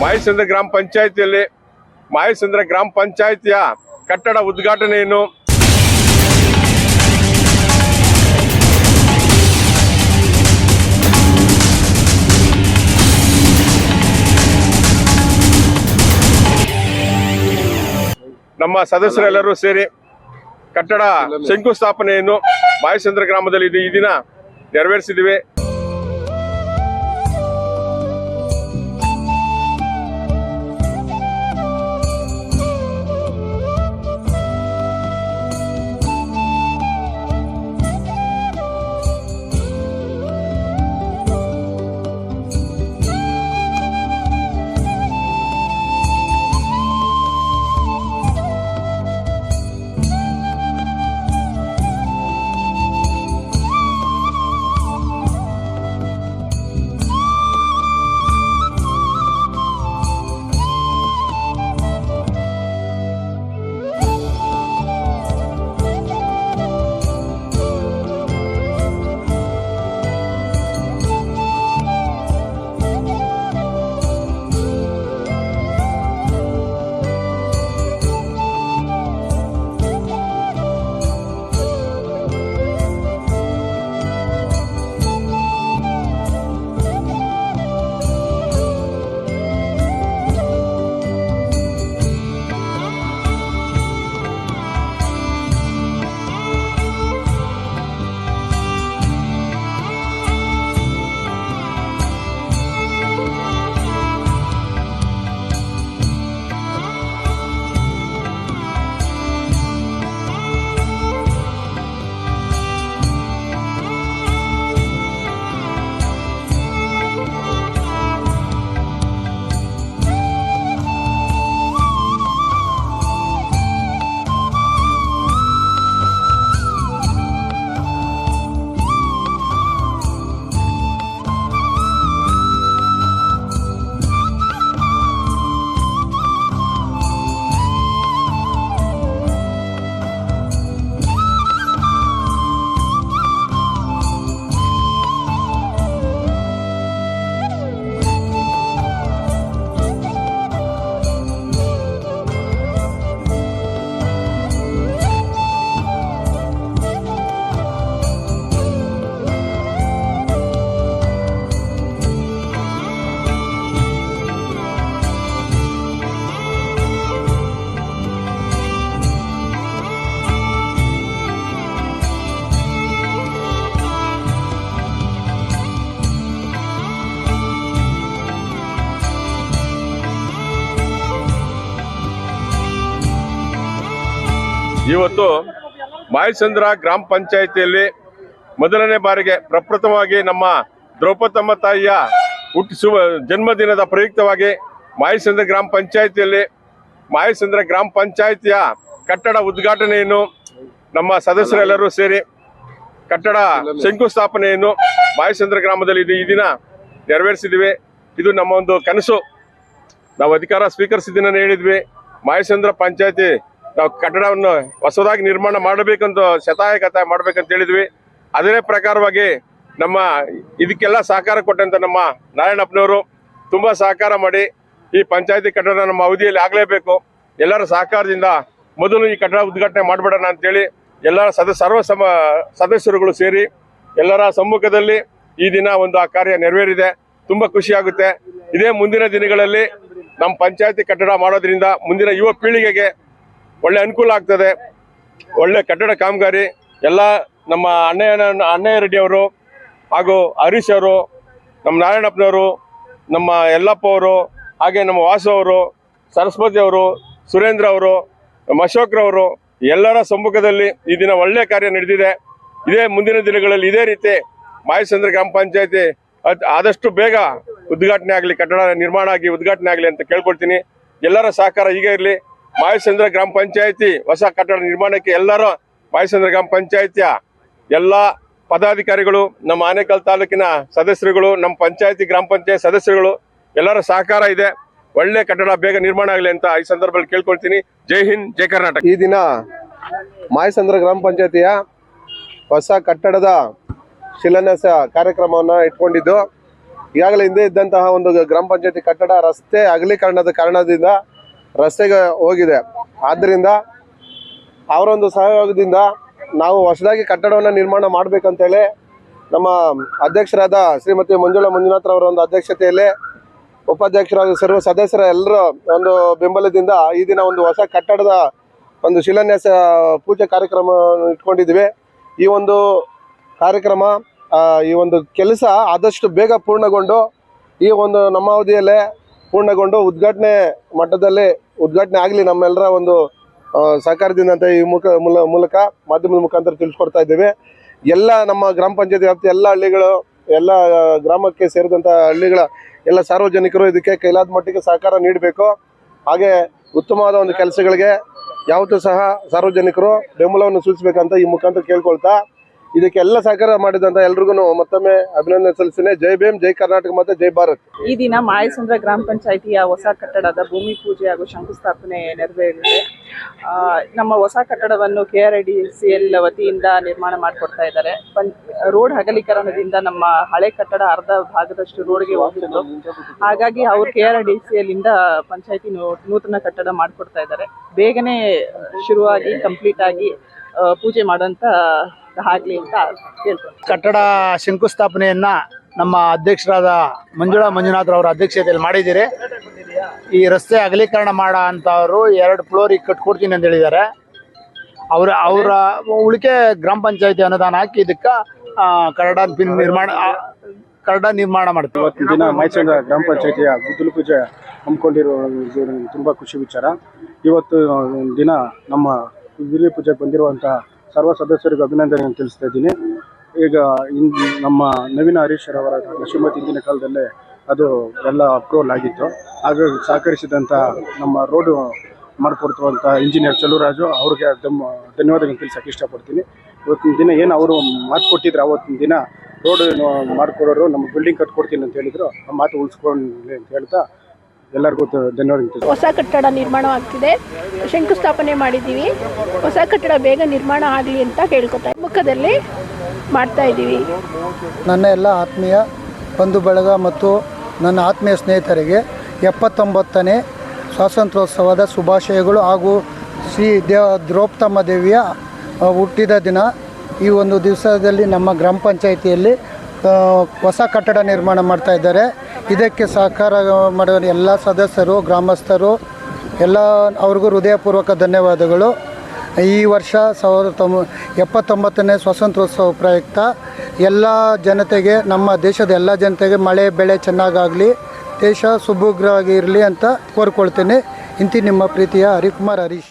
ಮಾಯಸಂದ್ರ ಗ್ರಾಮ ಪಂಚಾಯತಿಯಲ್ಲಿ ಮಾಯಸಂದ್ರ ಗ್ರಾಮ ಪಂಚಾಯಿತಿಯ ಕಟ್ಟಡ ಉದ್ಘಾಟನೆಯನ್ನು ನಮ್ಮ ಸದಸ್ಯರೆಲ್ಲರೂ ಸೇರಿ ಕಟ್ಟಡ ಶಂಕುಸ್ಥಾಪನೆಯನ್ನು ಮಾಯಸಂದ್ರ ಗ್ರಾಮದಲ್ಲಿ ಈ ದಿನ ನೆರವೇರಿಸಿದಿವಿ. ಇವತ್ತು ಮಾಯಸಂದ್ರ ಗ್ರಾಮ ಪಂಚಾಯಿತಿಯಲ್ಲಿ ಮೊದಲನೇ ಬಾರಿಗೆ ಪ್ರಪ್ರಥಮವಾಗಿ ನಮ್ಮ ದ್ರೌಪದಮ್ಮ ತಾಯಿಯ ಹುಟ್ಟಿಸುವ ಜನ್ಮದಿನದ ಪ್ರಯುಕ್ತವಾಗಿ ಮಾಯಸಂದ್ರ ಗ್ರಾಮ ಪಂಚಾಯಿತಿಯಲ್ಲಿ ಮಾಯಸಂದ್ರ ಗ್ರಾಮ ಪಂಚಾಯಿತಿಯ ಕಟ್ಟಡ ಉದ್ಘಾಟನೆಯನ್ನು ನಮ್ಮ ಸದಸ್ಯರೆಲ್ಲರೂ ಸೇರಿ ಕಟ್ಟಡ ಶಂಕುಸ್ಥಾಪನೆಯನ್ನು ಮಾಯಸಂದ್ರ ಗ್ರಾಮದಲ್ಲಿ ಇದು ಈ ದಿನ ನೆರವೇರಿಸಿದ್ವಿ. ಇದು ನಮ್ಮ ಒಂದು ಕನಸು. ನಾವು ಅಧಿಕಾರ ಸ್ವೀಕರಿಸಿದ್ದೀನಿ ದಿನ ಹೇಳಿದ್ವಿ. ಮಾಯಸಂದ್ರ ಪಂಚಾಯತಿ ನಾವು ಕಟ್ಟಡವನ್ನು ಹೊಸದಾಗಿ ನಿರ್ಮಾಣ ಮಾಡಬೇಕಂತ ಶತಾಯಕತೆ ಮಾಡ್ಬೇಕಂತ ಹೇಳಿದ್ವಿ. ಅದೇ ಪ್ರಕಾರವಾಗಿ ನಮ್ಮ ಇದಕ್ಕೆಲ್ಲ ಸಹಕಾರ ಕೊಟ್ಟಂತ ನಮ್ಮ ನಾರಾಯಣಪ್ಪನವರು ತುಂಬಾ ಸಹಕಾರ ಮಾಡಿ ಈ ಪಂಚಾಯತಿ ಕಟ್ಟಡ ನಮ್ಮ ಅವಧಿಯಲ್ಲಿ ಆಗಲೇಬೇಕು. ಎಲ್ಲರ ಸಹಕಾರದಿಂದ ಮೊದಲು ಈ ಕಟ್ಟಡ ಉದ್ಘಾಟನೆ ಮಾಡಬೇಡೋಣ ಅಂತೇಳಿ ಎಲ್ಲ ಸದ, ಸರ್ವ ಸಮ, ಸದಸ್ಯರುಗಳು ಸೇರಿ ಎಲ್ಲರ ಸಮ್ಮುಖದಲ್ಲಿ ಈ ದಿನ ಒಂದು ಆ ಕಾರ್ಯ ನೆರವೇರಿದೆ. ತುಂಬಾ ಖುಷಿ ಆಗುತ್ತೆ. ಇದೇ ಮುಂದಿನ ದಿನಗಳಲ್ಲಿ ನಮ್ಮ ಪಂಚಾಯತಿ ಕಟ್ಟಡ ಮಾಡೋದ್ರಿಂದ ಮುಂದಿನ ಯುವ ಪೀಳಿಗೆಗೆ ಒಳ್ಳೆ ಅನುಕೂಲ ಆಗ್ತದೆ. ಒಳ್ಳೆ ಕಟ್ಟಡ ಕಾಮಗಾರಿ, ಎಲ್ಲ ನಮ್ಮ ಅಣ್ಣಯ್ಯ ಅಣ್ಣಯ್ಯ ರೆಡ್ಡಿ ಅವರು ಹಾಗೂ ಹರೀಶ್ ಅವರು, ನಮ್ಮ ನಾರಾಯಣಪ್ಪನವರು, ನಮ್ಮ ಯಲ್ಲಪ್ಪ ಅವರು, ಹಾಗೆ ನಮ್ಮ ವಾಸು ಅವರು, ಸರಸ್ವತಿ ಅವರು, ಸುರೇಂದ್ರ ಅವರು, ನಮ್ಮ ಅಶೋಕ್ರವರು ಎಲ್ಲರ ಸಮ್ಮುಖದಲ್ಲಿ ಈ ದಿನ ಒಳ್ಳೆ ಕಾರ್ಯ ನಡೆದಿದೆ. ಇದೇ ಮುಂದಿನ ದಿನಗಳಲ್ಲಿ ಇದೇ ರೀತಿ ಮಾಯಸಂದ್ರ ಗ್ರಾಮ ಪಂಚಾಯತಿ ಆದಷ್ಟು ಬೇಗ ಉದ್ಘಾಟನೆ ಆಗಲಿ, ಕಟ್ಟಡ ನಿರ್ಮಾಣ ಆಗಿ ಉದ್ಘಾಟನೆ ಆಗಲಿ ಅಂತ ಕೇಳ್ಕೊಳ್ತೀನಿ. ಎಲ್ಲರ ಸಹಕಾರ ಈಗ ಇರಲಿ. ಮಾಯಸಂದ್ರ ಗ್ರಾಮ ಪಂಚಾಯತಿ ಹೊಸ ಕಟ್ಟಡ ನಿರ್ಮಾಣಕ್ಕೆ ಎಲ್ಲರೂ ಮಾಯಸಂದ್ರ ಗ್ರಾಮ ಪಂಚಾಯತಿಯ ಎಲ್ಲ ಪದಾಧಿಕಾರಿಗಳು, ನಮ್ಮ ಆನೇಕಲ್ ತಾಲೂಕಿನ ಸದಸ್ಯರುಗಳು, ನಮ್ಮ ಪಂಚಾಯತಿ ಗ್ರಾಮ ಪಂಚಾಯತ್ ಸದಸ್ಯರುಗಳು, ಎಲ್ಲರ ಸಹಕಾರ ಇದೆ. ಒಳ್ಳೆ ಕಟ್ಟಡ ಬೇಗ ನಿರ್ಮಾಣ ಆಗಲಿ ಅಂತ ಈ ಸಂದರ್ಭದಲ್ಲಿ ಕೇಳ್ಕೊಳ್ತೀನಿ. ಜೈ ಹಿಂದ್, ಜೈ ಕರ್ನಾಟಕ. ಈ ದಿನ ಮಾಯಸಂದ್ರ ಗ್ರಾಮ ಪಂಚಾಯತಿಯ ಹೊಸ ಕಟ್ಟಡದ ಶಿಲಾನ್ಯಾಸ ಕಾರ್ಯಕ್ರಮವನ್ನು ಇಟ್ಕೊಂಡಿದ್ದು. ಈಗಾಗಲೇ ಹಿಂದೆ ಇದ್ದಂತಹ ಒಂದು ಗ್ರಾಮ ಪಂಚಾಯತಿ ಕಟ್ಟಡ ರಸ್ತೆ ಅಗಲೀಕರಣದ ಕಾರಣದಿಂದ ರಸ್ತೆಗೆ ಹೋಗಿದೆ. ಆದ್ದರಿಂದ ಅವರೊಂದು ಸಹಯೋಗದಿಂದ ನಾವು ಹೊಸದಾಗಿ ಕಟ್ಟಡವನ್ನು ನಿರ್ಮಾಣ ಮಾಡಬೇಕಂತೇಳಿ ನಮ್ಮ ಅಧ್ಯಕ್ಷರಾದ ಶ್ರೀಮತಿ ಮಂಜುಳಾ ಮಂಜುನಾಥ್ ಅವರ ಒಂದು ಅಧ್ಯಕ್ಷತೆಯಲ್ಲಿ ಉಪಾಧ್ಯಕ್ಷರಾದ ಸರ್ವ ಸದಸ್ಯರ ಎಲ್ಲರೂ ಒಂದು ಬೆಂಬಲದಿಂದ ಈ ದಿನ ಒಂದು ಹೊಸ ಕಟ್ಟಡದ ಒಂದು ಶಿಲಾನ್ಯಾಸ ಪೂಜೆ ಕಾರ್ಯಕ್ರಮ ಇಟ್ಕೊಂಡಿದ್ದೀವಿ. ಈ ಒಂದು ಕಾರ್ಯಕ್ರಮ ಈ ಒಂದು ಕೆಲಸ ಆದಷ್ಟು ಬೇಗ ಪೂರ್ಣಗೊಂಡು ಈ ಒಂದು ನಮ್ಮ ಅವಧಿಯಲ್ಲೇ ಪೂರ್ಣಗೊಂಡು ಉದ್ಘಾಟನೆ ಮಟ್ಟದಲ್ಲಿ ಉದ್ಘಾಟನೆ ಆಗಲಿ ನಮ್ಮೆಲ್ಲರ ಒಂದು ಸಹಕಾರದಿಂದ ಅಂತ ಈ ಮುಖ ಮೂಲ ಮೂಲಕ ಮಾಧ್ಯಮದ ಮುಖಾಂತರ ತಿಳಿಸ್ಕೊಡ್ತಾ ಇದ್ದೇವೆ. ಎಲ್ಲ ನಮ್ಮ ಗ್ರಾಮ ಪಂಚಾಯತ್ ವ್ಯಾಪ್ತಿ ಎಲ್ಲ ಹಳ್ಳಿಗಳು, ಎಲ್ಲ ಗ್ರಾಮಕ್ಕೆ ಸೇರಿದಂಥ ಹಳ್ಳಿಗಳ ಎಲ್ಲ ಸಾರ್ವಜನಿಕರು ಇದಕ್ಕೆ ಕೈಲಾದ ಮಟ್ಟಿಗೆ ಸಹಕಾರ ನೀಡಬೇಕು. ಹಾಗೆ ಉತ್ತಮವಾದ ಒಂದು ಕೆಲಸಗಳಿಗೆ ಯಾವತ್ತೂ ಸಹ ಸಾರ್ವಜನಿಕರು ಬೆಂಬಲವನ್ನು ಸೂಚಿಸಬೇಕಂತ ಈ ಮುಖಾಂತರ ಕೇಳ್ಕೊಳ್ತಾ ಇದಕ್ಕೆಲ್ಲ ಸಹಕಾರ ಮಾಡಿದಂತ ಎಲ್ರಿಗೂ ಮತ್ತೊಮ್ಮೆ ಅಭಿನಂದನೆ ಸಲ್ಲಿಸ್ತೇನೆ. ಜೈ ಭೀಮ್, ಜೈ ಕರ್ನಾಟಕ ಮತ್ತೆ ಜೈ ಭಾರತ್. ಈ ದಿನ ಮಾಯಸಂದ್ರ ಗ್ರಾಮ ಪಂಚಾಯಿತಿಯ ಹೊಸ ಕಟ್ಟಡದ ಭೂಮಿ ಪೂಜೆ ಹಾಗೂ ಶಂಕುಸ್ಥಾಪನೆ ನೆರವೇರಿದೆ. ನಮ್ಮ ಹೊಸ ಕಟ್ಟಡವನ್ನು K R I D C L ವತಿಯಿಂದ ನಿರ್ಮಾಣ ಮಾಡಿಕೊಡ್ತಾ ಇದ್ದಾರೆ. ರೋಡ್ ಅಗಲೀಕರಣದಿಂದ ನಮ್ಮ ಹಳೆ ಕಟ್ಟಡ ಅರ್ಧ ಭಾಗದಷ್ಟು ರೋಡ್ಗೆ ಹೋಗಿದ್ದು ಹಾಗಾಗಿ ಅವರು K R I D C L ಇಂದ ಪಂಚಾಯಿತಿ ನೂತನ ಕಟ್ಟಡ ಮಾಡಿಕೊಡ್ತಾ ಇದ್ದಾರೆ. ಬೇಗನೆ ಶುರುವಾಗಿ, ಕಂಪ್ಲೀಟ್ ಆಗಿ ಪೂಜೆ ಮಾಡೋಂಥ ಆಗ್ಲಿ ಅಂತ ಹೇಳ್ತಾರೆ ಕಟ್ಟಡ ಶಂಕುಸ್ಥಾಪನೆಯನ್ನ ನಮ್ಮ ಅಧ್ಯಕ್ಷರಾದ ಮಂಜುಳಾ ಮಂಜುನಾಥ್ ಅವರ ಅಧ್ಯಕ್ಷತೆಯಲ್ಲಿ ಮಾಡಿದ್ದೀರಿ. ಈ ರಸ್ತೆ ಅಗಲೀಕರಣ ಮಾಡೋ ಅವರು ಎರಡು ಫ್ಲೋರ್ ಈಗ ಕಟ್ಕೊಡ್ತೀನಿ ಅಂತ ಹೇಳಿದ್ದಾರೆ. ಅವರ ಅವರ ಉಳಿಕೆ ಗ್ರಾಮ ಪಂಚಾಯತಿ ಅನುದಾನ ಹಾಕಿ ಇದಕ್ಕೆ ಕರಡ ನಿರ್ಮಾಣ ಕರಡ ನಿರ್ಮಾಣ ಮಾಡ್ತೀವಿ. ಇವತ್ತಿನ ದಿನ ಮೈಸೂರಿನ ಗ್ರಾಮ ಪಂಚಾಯತಿಯ ಗುದ್ದಲು ಪೂಜೆ ಹಮ್ಮಿಕೊಂಡಿರೋ ತುಂಬ ಖುಷಿ ವಿಚಾರ. ಇವತ್ತು ದಿನ ನಮ್ಮ ಗುದ್ದಲಿ ಪೂಜೆಗೆ ಬಂದಿರುವಂಥ ಸರ್ವ ಸದಸ್ಯರಿಗೂ ಅಭಿನಂದನೆಯನ್ನು ತಿಳಿಸ್ತಾ ಇದ್ದೀನಿ. ಈಗ ಇನ್ ನಮ್ಮ ನವೀನ ಅವರ ಶ್ರೀಮತಿ ಹಿಂದಿನ ಕಾಲದಲ್ಲೇ ಅದು ಎಲ್ಲ ಅಪ್ರೂವಲ್ ಆಗಿತ್ತು. ಹಾಗಾಗಿ ಸಹಕರಿಸಿದಂಥ ನಮ್ಮ ರೋಡು ಮಾಡಿಕೊಡ್ತಿರುವಂಥ ಇಂಜಿನಿಯರ್ ಚಲುರಾಜು ಅವ್ರಿಗೆ ಧಮ್ ಧನ್ಯವಾದಗಳನ್ನು ತಿಳಿಸೋಕೆ ಇಷ್ಟಪಡ್ತೀನಿ. ಇವತ್ತಿನ ದಿನ ಏನು ಅವರು ಮಾತು ಕೊಟ್ಟಿದ್ರು ಅವತ್ತಿನ ದಿನ ರೋಡ್ ಮಾಡಿಕೊಡೋರು, ನಮ್ಮ ಬಿಲ್ಡಿಂಗ್ ಕಟ್ಕೊಡ್ತೀನಿ ಅಂತ ಹೇಳಿದ್ರು, ಆ ಮಾತು ಉಳಿಸ್ಕೊಳ್ಳಿ ಅಂತ ಹೇಳ್ತಾ ಎಲ್ಲರಿಗೂ ಹೊಸ ಕಟ್ಟಡ ನಿರ್ಮಾಣವಾಗ್ತಿದೆ. ಶಂಕುಸ್ಥಾಪನೆ ಮಾಡಿದ್ದೀವಿ. ಹೊಸ ಕಟ್ಟಡ ಬೇಗ ನಿರ್ಮಾಣ ಆಗಲಿ ಅಂತ ಕೇಳ್ಕೊತಾ ಮುಖದಲ್ಲಿ ಮಾಡ್ತಾ ಇದ್ದೀವಿ. ನನ್ನ ಎಲ್ಲ ಆತ್ಮೀಯ ಬಂಧು ಬಳಗ ಮತ್ತು ನನ್ನ ಆತ್ಮೀಯ ಸ್ನೇಹಿತರಿಗೆ ಎಪ್ಪತ್ತೊಂಬತ್ತನೇ ಸ್ವಾತಂತ್ರ್ಯೋತ್ಸವದ ಶುಭಾಶಯಗಳು ಹಾಗೂ ಶ್ರೀ ದೇವ ದ್ರೌಪದಮ್ಮ ದೇವಿಯ ಹುಟ್ಟಿದ ದಿನ ಈ ಒಂದು ದಿವಸದಲ್ಲಿ ನಮ್ಮ ಗ್ರಾಮ ಪಂಚಾಯಿತಿಯಲ್ಲಿ ಹೊಸ ಕಟ್ಟಡ ನಿರ್ಮಾಣ ಮಾಡ್ತಾ ಇದ್ದಾರೆ. ಇದಕ್ಕೆ ಸಹಕಾರ ಮಾಡುವ ಎಲ್ಲ ಸದಸ್ಯರು, ಗ್ರಾಮಸ್ಥರು, ಎಲ್ಲ ಅವ್ರಿಗೂ ಹೃದಯಪೂರ್ವಕ ಧನ್ಯವಾದಗಳು. ಈ ವರ್ಷ ಸಾವಿರದ ತೊಂಬ ಎಪ್ಪತ್ತೊಂಬತ್ತನೇ ಸ್ವಾತಂತ್ರ್ಯೋತ್ಸವ ಪ್ರಯುಕ್ತ ಎಲ್ಲ ಜನತೆಗೆ, ನಮ್ಮ ದೇಶದ ಎಲ್ಲ ಜನತೆಗೆ ಮಳೆ, ಬೆಳೆ ಚೆನ್ನಾಗಾಗಲಿ, ದೇಶ ಸುಭದ್ರವಾಗಿ ಇರಲಿ ಅಂತ ಕೋರ್ಕೊಳ್ತೇನೆ. ಇಂತಿ ನಿಮ್ಮ ಪ್ರೀತಿಯ ಹರಿಕುಮಾರ್ ಹರೀಶ್.